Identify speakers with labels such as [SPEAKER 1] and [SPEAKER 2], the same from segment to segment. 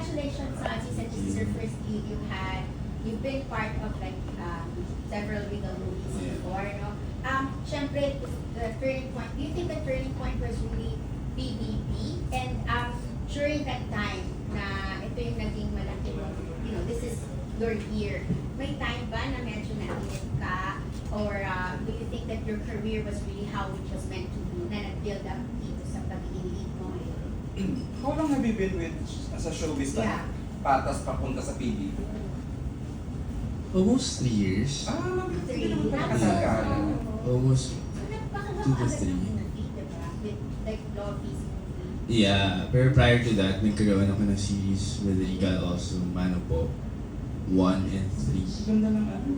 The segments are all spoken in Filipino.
[SPEAKER 1] congratulations uh, season this is your first lead you had. You've been part of like um, several legal movies before, no? Um, syempre, the turning point, do you think the turning point was really BBB? And um, during that time na ito yung naging malaki mo, you know, this is your year, may time ba na medyo nainip ka? Or uh, do you think that your career was really how it was meant to be na nag-build up
[SPEAKER 2] How long have you been with sa showbiz na
[SPEAKER 1] Yeah.
[SPEAKER 2] patas papunta sa PBB?
[SPEAKER 3] Almost three years.
[SPEAKER 2] Ah, mabilis
[SPEAKER 1] Three.
[SPEAKER 2] din naman
[SPEAKER 1] That's
[SPEAKER 2] katagal.
[SPEAKER 3] Almost. Two to three.
[SPEAKER 1] ng movie, diba? With like Lovey's.
[SPEAKER 3] Yeah, pero prior to that, nagkaroon ako ng series with Regal also, Mano po. One and three.
[SPEAKER 2] Ganda ng ano.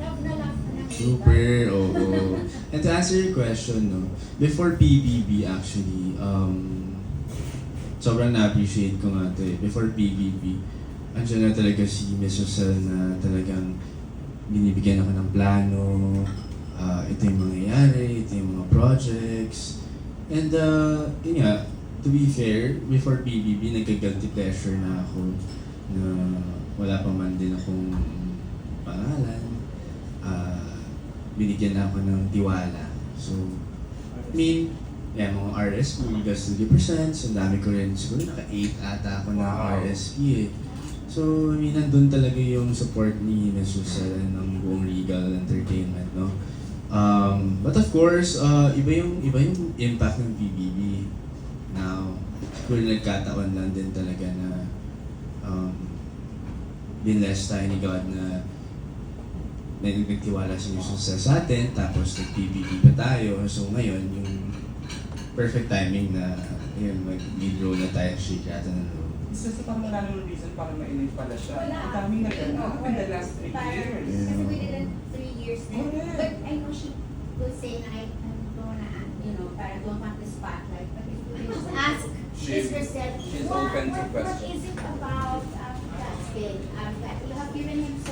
[SPEAKER 1] Love na love na.
[SPEAKER 3] Super, oo. And to answer your question, no, before PBB actually, um, sobrang na-appreciate ko nga to eh. Before PBB, andyan na talaga si Miss Rosel na talagang binibigyan ako ng plano, ah, ito yung mangyayari, ito yung mga projects. And uh, yun nga, to be fair, before PBB, nagka-guilty pleasure na ako na wala pa man din akong pangalan. Ah, binigyan na ako ng tiwala. So, I mean, yeah, mga RSP, Legal Studio Presents, ang dami ko rin, siguro naka-8 ata ako ng
[SPEAKER 2] Wow.
[SPEAKER 3] RSP eh. So, I mean, nandun talaga yung support ni. Rosel ng buong Regal Entertainment, no? Um, but of course, uh, iba yung iba yung impact ng PBB. Now, siguro nagkataon lang din talaga na um, binless tayo ni God na may nagtiwala si Jesus sa, sa atin, tapos nag-PBB pa tayo. So ngayon, yung perfect timing na yun, role na tayo sa Shake ng Role.
[SPEAKER 2] Isa sa parang wala namang reason para mainit pala siya.
[SPEAKER 1] Wala.
[SPEAKER 2] Ang daming naganap in the last three years.
[SPEAKER 3] Yeah.
[SPEAKER 1] Kasi within three years na.
[SPEAKER 2] Correct.
[SPEAKER 1] But I know she will say na I don't wanna, you know, parang don't want the spotlight. But if you just ask
[SPEAKER 2] She-
[SPEAKER 1] Miss herself,
[SPEAKER 2] she's
[SPEAKER 1] what,
[SPEAKER 2] open to
[SPEAKER 1] what, what
[SPEAKER 2] questions.
[SPEAKER 1] is it about um, that skill? Um, that you have given him so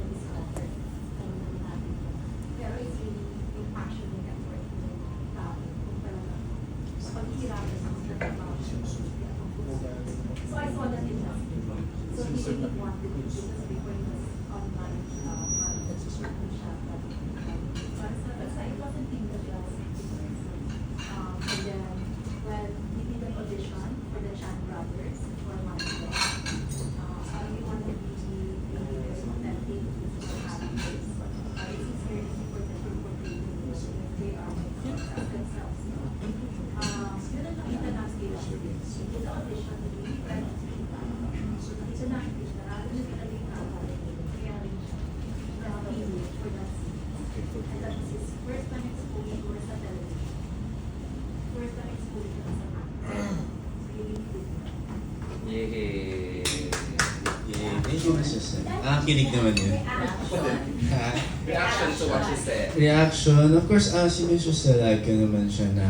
[SPEAKER 2] Yay!
[SPEAKER 3] Yeah, thank you, Miss Rosel. Nakakinig naman yun. Ha?
[SPEAKER 2] Reaction to what she said.
[SPEAKER 3] Reaction, of course, uh, si Miss Rosel, like naman siya na,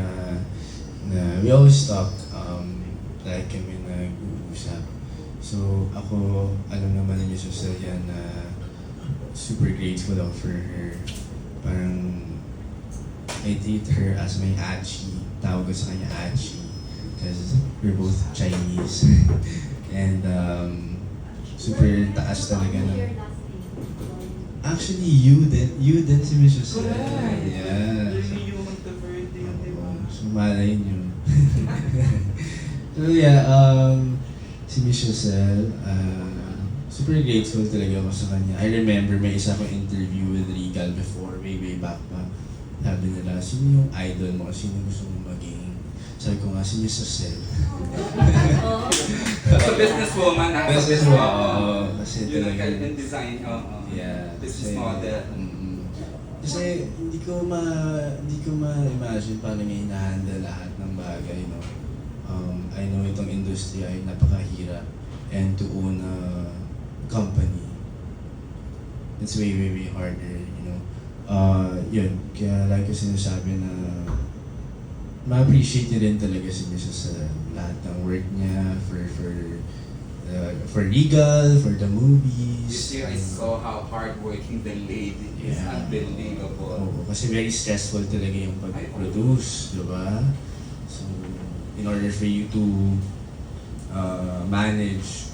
[SPEAKER 3] na we always talk, um, like kami nag-uusap. So, ako, alam naman ni Miss Rosel yan na super grateful ako for her. Parang, I treat her as my Achi. Tawag ko sa kanya Achi. Because we're both Chinese. And, um, super taas talaga ng. Actually, you din, you din si Miss Rosel.
[SPEAKER 2] Correct.
[SPEAKER 3] Yeah.
[SPEAKER 2] Really human to birthday, di ba?
[SPEAKER 3] So, malay nyo. so, yeah, um, si Miss Rosel, uh, super grateful talaga ako sa kanya. I remember may isa akong interview with Regal before, way, way back pa. Sabi nila, sino yung idol mo? Sino gusto mo maging? Sabi ko nga, si Miss.
[SPEAKER 2] As a businesswoman, ah.
[SPEAKER 3] Business mo, oo. Kasi
[SPEAKER 2] Yun ang
[SPEAKER 3] talaga.
[SPEAKER 2] kind and design, oo.
[SPEAKER 3] Yeah.
[SPEAKER 2] Business
[SPEAKER 3] kasi-
[SPEAKER 2] model.
[SPEAKER 3] Mm, kasi hindi ko ma hindi ko ma-imagine paano niya hinahandle lahat ng bagay, no. Um, I know itong industry ay napakahirap and to own a company it's way, way, way harder, you know. Uh, yun, kaya like ko sinasabi na ma-appreciate niya rin talaga si Mrs. sa lahat ng work niya for, for uh, for Regal, for the movies.
[SPEAKER 2] This year I saw how hardworking the lady is.
[SPEAKER 3] Yeah.
[SPEAKER 2] Unbelievable.
[SPEAKER 3] Oo, kasi very stressful talaga yung pag-produce, di ba? So, in order for you to uh, manage,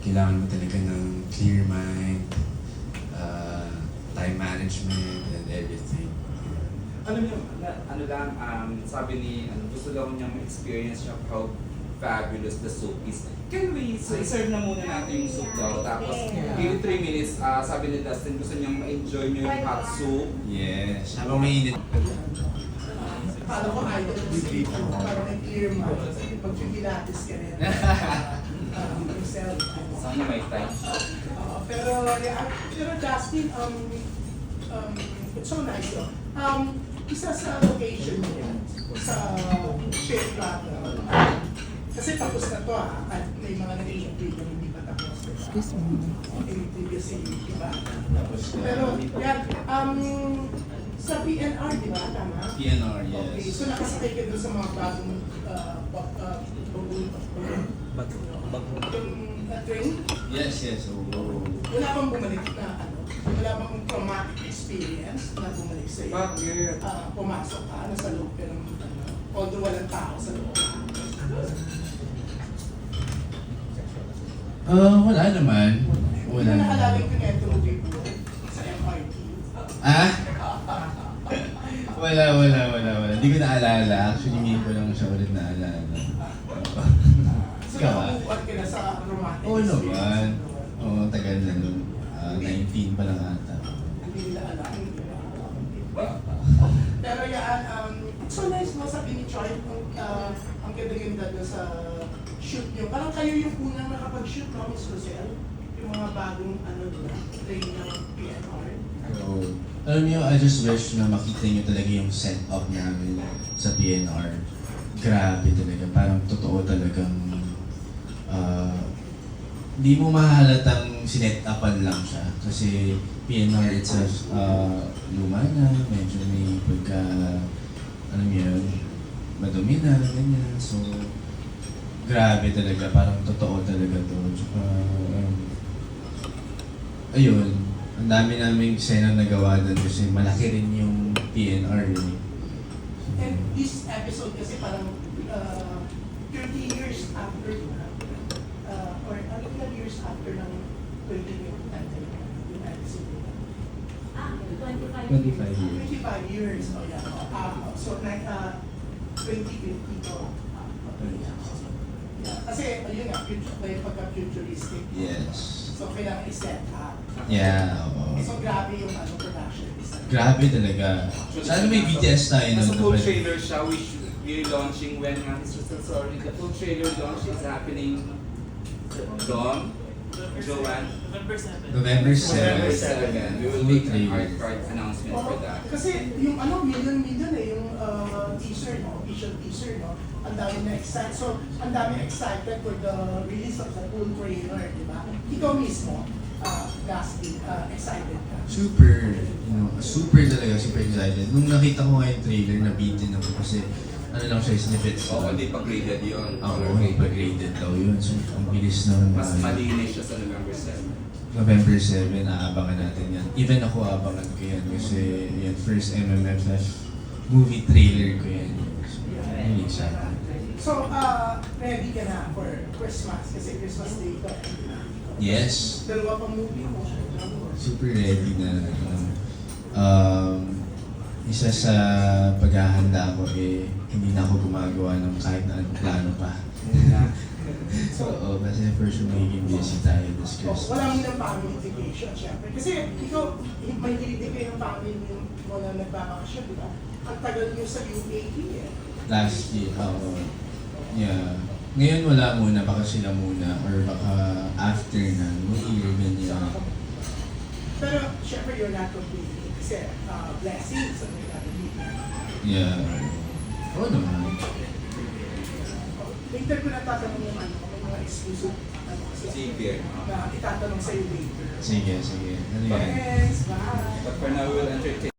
[SPEAKER 3] kailangan mo talaga ng clear mind, uh, time management, and everything.
[SPEAKER 2] Ano niyo, na- ano lang, um, sabi ni, ano, gusto daw niyang ma-experience niya how fabulous the soup is. Can we, so, serve na muna natin yung soup daw. Tapos,
[SPEAKER 1] Yeah.
[SPEAKER 2] give it 3 minutes, ah, sabi ni Dustin, gusto niyang ma-enjoy niyo yung hot soup.
[SPEAKER 3] Yes, habang mainit.
[SPEAKER 4] Akala ko idol ng sleep, parang may clear mind. Pag pilates ka rin, uh, yourself.
[SPEAKER 2] Sana may time.
[SPEAKER 4] Uh, pero, yeah, pero Justin, um, um, it's so nice, no? Um, isa sa location niya, sa Shea Plaza, kasi tapos na to ah, at may mga nag-interview na hindi pa tapos. Excuse me. In previous iba. Pero, yan, um, sa PNR, di ba? Tama?
[SPEAKER 3] PNR,
[SPEAKER 4] Okay,
[SPEAKER 3] yes.
[SPEAKER 4] so nakasakay ka doon sa mga bagong uh, ba- uh, bagong yung uh, train?
[SPEAKER 3] Yes, yes. oo.
[SPEAKER 4] Wala bang bumalik na ano? Wala bang traumatic experience na bumalik sa'yo?
[SPEAKER 2] Bakit?
[SPEAKER 4] Ah, pumasok ka ano, sa loob ng ano, although walang tao sa loob.
[SPEAKER 3] Ah, wala naman. Wala
[SPEAKER 4] pinento mo before sa MRT.
[SPEAKER 3] Ah? Wala, wala, wala, wala. Hindi ko naalala. Actually, ngayon ko lang siya ulit naalala. Ikaw ah?
[SPEAKER 4] nakukuha ka na sa romantic
[SPEAKER 3] Oo naman. Oo, tagal na nun. Ah, 19 pa lang ata.
[SPEAKER 4] Hindi nila alam. Pero yan, um, it's so nice mo sabi ni Choi, ang, uh, ang ganda-ganda doon sa shoot nyo. Parang kayo yung unang nakapag-shoot, no, Miss Rosel? Yung mga bagong, ano doon, train ng PNR.
[SPEAKER 3] So, alam niyo, I just wish na makita niyo talaga yung setup namin sa PNR. Grabe talaga. Parang totoo talagang ah, hindi mo mahalatang sinet-upan lang siya. Kasi PNR itself, uh, luma na, medyo may pagka, ano yun, madumi na, ganyan. So, grabe talaga. Parang totoo talaga to. Tsaka, um, ayun, ang dami naming eksena nagawa doon kasi malaki rin yung PNR eh.
[SPEAKER 4] And this episode kasi parang uh, 30 years after, uh, or ano ilang years after ng 20 yung title yung episode.
[SPEAKER 5] Ah, 25
[SPEAKER 3] 25 years.
[SPEAKER 4] 25 years, oh yeah. Uh, so, like, uh, 2050 to. Yeah. Kasi, ayun nga, future, may pagka-futuristic.
[SPEAKER 3] Yes.
[SPEAKER 4] So, kailangan i-set up.
[SPEAKER 3] Yeah, oo.
[SPEAKER 4] So, grabe yung ano, production design.
[SPEAKER 3] Grabe talaga. Sana may BTS tayo
[SPEAKER 2] Nasa
[SPEAKER 3] nun.
[SPEAKER 2] full trailer siya, we should, we're launching when, uh, Mr. So sorry, the full trailer launch is happening Dom, Joanne,
[SPEAKER 3] November 7.
[SPEAKER 2] November 7. We will make an art card announcement for that.
[SPEAKER 4] kasi yung ano, million-million eh, yung uh, teaser, no? official teaser, no? Ang dami na excited. So, ang dami excited for the release of the full trailer, di ba? Ikaw mismo, uh, Gusty, uh, excited ka.
[SPEAKER 3] Super, you know, super talaga, super excited. Nung nakita ko nga yung trailer, nabitin ako kasi ano lang siya, snippets.
[SPEAKER 2] Oo, hindi pa graded yun.
[SPEAKER 3] Ako, hindi pa graded daw yun. So, ang bilis na
[SPEAKER 2] Mas malinis siya sa November 7.
[SPEAKER 3] November 7, aabangan natin yan. Even ako aabangan ko yan kasi yan, first MMFF movie trailer ko yan. Excited.
[SPEAKER 4] So, uh, ready ka na for Christmas kasi Christmas Day ka.
[SPEAKER 3] Yes,
[SPEAKER 4] Dalawa pang movie mo.
[SPEAKER 3] super ready na. Um, isa sa paghahanda ko eh, hindi na ako gumagawa ng kahit na anong plano pa. So, oo, kasi for sure magiging busy tayo this
[SPEAKER 4] Oh,
[SPEAKER 3] Christmas.
[SPEAKER 4] wala mo ng family vacation, syempre. Kasi ikaw, may hindi kayo ng family mo na nagbabakasyon, di ba? Ang tagal nyo sa UAE eh.
[SPEAKER 3] Last year, oo. Yeah. Ngayon wala muna, baka sila muna or baka after na, ganyan.
[SPEAKER 4] Pero syempre you're not completely kasi uh, blessings ang nagkakaroon.
[SPEAKER 3] Yeah. Oo naman.
[SPEAKER 4] Later ko na tatanong yung ano, mga exclusive ano kasi
[SPEAKER 2] Sige.
[SPEAKER 4] na itatanong sa'yo later.
[SPEAKER 3] Sige, sige. Ano yan?
[SPEAKER 4] Thanks, bye!
[SPEAKER 2] But for now, we will entertain